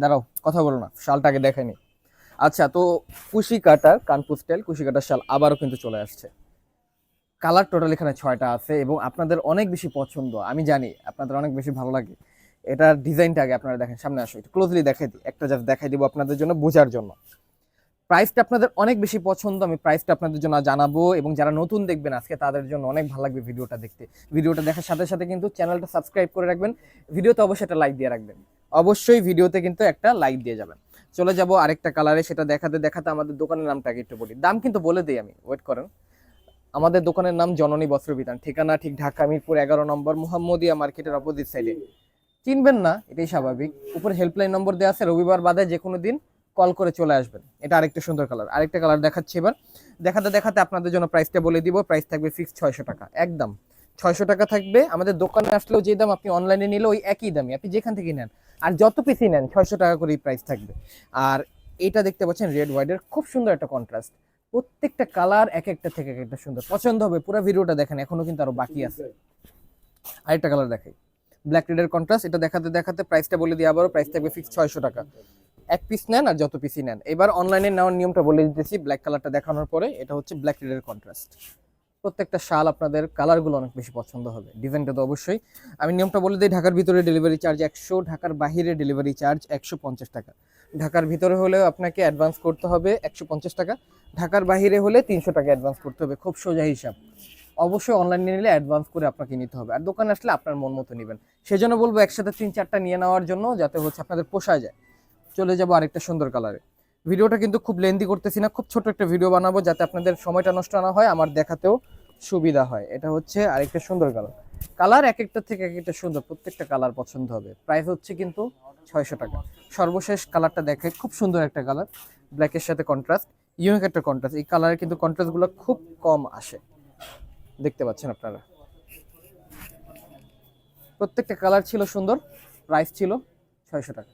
দাঁড়াও, কথা বলো না, শালটাকে দেখেনি আচ্ছা তো কুশি কাটার কানপুর স্টাইল কুশি কাটার শাল আবারও কিন্তু চলে আসছে। কালার টোটাল এখানে ছয়টা আছে এবং আপনাদের অনেক বেশি পছন্দ, আমি জানি, আপনাদের অনেক বেশি ভালো লাগে। এটার ডিজাইনটা আগে আপনারা দেখেন, সামনে আসো, একটু ক্লোজলি দেখাই দিই একটা জাস্ট দেখাই দিব আপনাদের জন্য বোঝার জন্য। প্রাইসটা আপনাদের অনেক বেশি পছন্দ, আমি প্রাইসটা আপনাদের জন্য জানাব এবং যারা নতুন দেখবেন আজকে, তাদের জন্য অনেক ভালো লাগবে ভিডিওটা দেখতে। ভিডিওটা দেখার সাথে সাথে কিন্তু চ্যানেলটা সাবস্ক্রাইব করে রাখবেন, ভিডিওতে অবশ্যই একটা লাইক দিয়ে রাখবেন। অবশ্যই ভিডিওতে কিন্তু একটা লাইক দিয়ে যাবেন। চলে যাব আরেকটা কালারে সেটা দেখাতে দেখাতে আমাদের দোকানের নামটা আগে একটু বলি। দাম কিন্তু বলে দিই আমি ওয়েট করেন। আমাদের দোকানের নাম জননী বস্ত্র বিতান, ঠিকানা ঠিক ঢাকা মিরপুর এগারো নম্বর মোহাম্মদিয়া মার্কেটের অপোজিট সাইডে চিনবেন না, এটাই স্বাভাবিক। উপরে হেল্পলাইন নম্বর দেওয়া আছে, রবিবার বাদে যে কোনো দিন কল করে চলে আসবেন। এটা আরেকটা সুন্দর কালার আরেকটা কালার দেখাচ্ছি এবার। দেখাতে দেখাতে আপনাদের জন্য প্রাইসটা বলে দিব প্রাইস থাকবে ফিক্স ছয়শো টাকা, একদম। ছয়শো টাকা থাকবে। আমাদের দোকানে আসলেও যে দাম আপনি অনলাইনে নিলে ওই একই দামই। আপনি যেখান থেকে নেন। আর যত পিসই নেন, ছয়শো টাকা করেই প্রাইস থাকবে। আর এটা দেখতে পাচ্ছেন রেড হোয়াইটের খুব সুন্দর একটা কন্ট্রাস্ট প্রত্যেকটা কালার এক একটা থেকে এক একটা সুন্দর। পছন্দ হবে, পুরো ভিডিওটা দেখেন, এখনও কিন্তু আরও বাকি আছে। আরেকটা কালার দেখাই। ব্ল্যাক রেডের কন্ট্রাস্ট এটা দেখাতে দেখাতে প্রাইসটা বলে দিই আবারও প্রাইস থাকবে ফিক্স ছয়শো টাকা। এক পিস নেন আর যত পিসই নেন। এবার অনলাইনে নেওয়ার নিয়মটা বলে দিতেছি ব্ল্যাক কালারটা দেখানোর পরে, এটা হচ্ছে ব্ল্যাক রেডের কন্ট্রাস্ট প্রত্যেকটা শাল আপনাদের কালারগুলো অনেক বেশি পছন্দ হবে। ডিজাইনটা তো অবশ্যই। আমি নিয়মটা বলে দিই, ঢাকার ভিতরে ডেলিভারি চার্জ একশো, ঢাকার বাইরে ডেলিভারি চার্জ একশো পঞ্চাশ টাকা। ঢাকার ভিতরে হলেও আপনাকে অ্যাডভান্স করতে হবে একশো পঞ্চাশ টাকা। ঢাকার বাহিরে হলে তিনশো টাকা অ্যাডভান্স করতে হবে, খুব সোজা হিসাব। অবশ্যই অনলাইনে নিলে অ্যাডভান্স করে আপনাকে নিতে হবে। আর দোকানে আসলে আপনার মন মতো নেবেন। সেজন্য বলব একসাথে তিন চারটা নিয়ে নেওয়ার জন্য যাতে হচ্ছে আপনাদের পোষায় যায়। চলে যাব আরেকটা সুন্দর কালারে ভিডিওটা কিন্তু খুব লেন্দি করতেছি না, খুব ছোট একটা ভিডিও বানাবো যাতে আপনাদের সময়টা নষ্ট না হয়, আমার দেখাতেও সুবিধা হয়। এটা হচ্ছে আরেকটা সুন্দর কালার কালার এক একটা থেকে এক একটা সুন্দর, প্রত্যেকটা কালার পছন্দ হবে। প্রাইস হচ্ছে কিন্তু ছয়শো টাকা। সর্বশেষ কালারটা দেখে খুব সুন্দর একটা কালার ব্ল্যাকের সাথে কন্ট্রাস্ট ইউনিক একটা কন্ট্রাস্ট এই কালারের কিন্তু কন্ট্রাস্টগুলো খুব কম আসে। দেখতে পাচ্ছেন আপনারা? প্রত্যেকটা কালার ছিল সুন্দর প্রাইস ছিল ছয়শো টাকা।